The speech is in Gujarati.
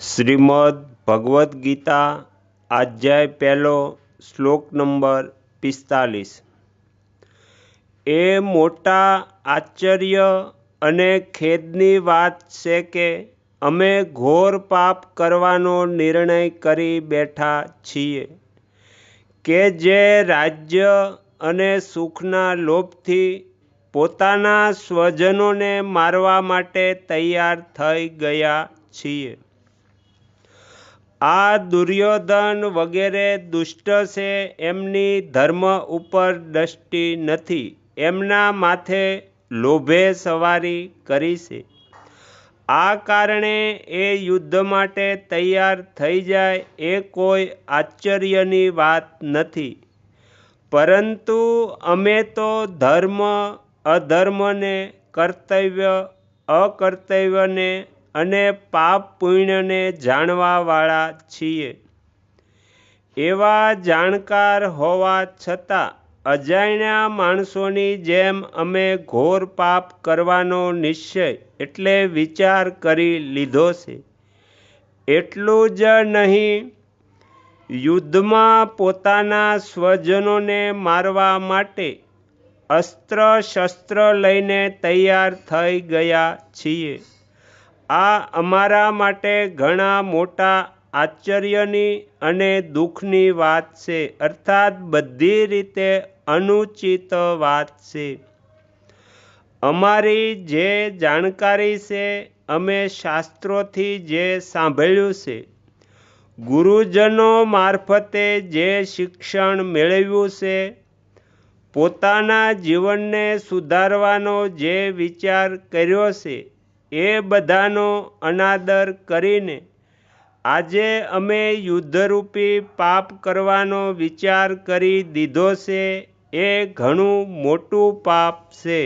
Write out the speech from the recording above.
શ્રીમદ્ ભગવદ્ ગીતા અધ્યાય પહેલો શ્લોક નંબર પિસ્તાલીસ. એ મોટા આશ્ચર્ય અને ખેદની વાત છે કે અમે ઘોર પાપ કરવાનો નિર્ણય કરી બેઠા છીએ કે જે રાજ્ય અને સુખના લોભથી પોતાના સ્વજનોને મારવા માટે તૈયાર થઈ ગયા છીએ. આ દુર્યોધન વગેરે દુષ્ટ છે, એમની ધર્મ ઉપર દ્રષ્ટિ નથી, એમના માથે લોભે સવારી કરી છે. આ કારણે એ યુદ્ધ માટે તૈયાર થઈ જાય એ કોઈ આશ્ચર્યની વાત નથી. પરંતુ અમે તો ધર્મ અધર્મને, કર્તવ્ય અકર્તવ્યને અને પાપ પુણ્યને જાણવાવાળા છીએ. એવા જાણકાર હોવા છતાં અજાણ્યા માણસોની જેમ અમે ઘોર પાપ કરવાનો નિશ્ચય એટલે વિચાર કરી લીધો છે. એટલું જ નહીં, યુદ્ધમાં પોતાના સ્વજનોને મારવા માટે અસ્ત્ર શસ્ત્ર લઈને તૈયાર થઈ ગયા છીએ. આ અમારા માટે ઘણા મોટા આશ્ચર્યની અને દુઃખની વાત છે, અર્થાત બધી રીતે અનુચિત વાત છે. અમારી જે જાણકારી છે, અમે શાસ્ત્રોથી જે સાંભળ્યું છે, ગુરુજનો મારફતે જે શિક્ષણ મેળવ્યું છે, પોતાના જીવનને સુધારવાનો જે વિચાર કર્યો છે એ બધાનો અનાદર કરીને આજે અમે યુદ્ધરૂપી પાપ કરવાનો વિચાર કરી દીધો છે. એ ઘણું મોટું પાપ છે.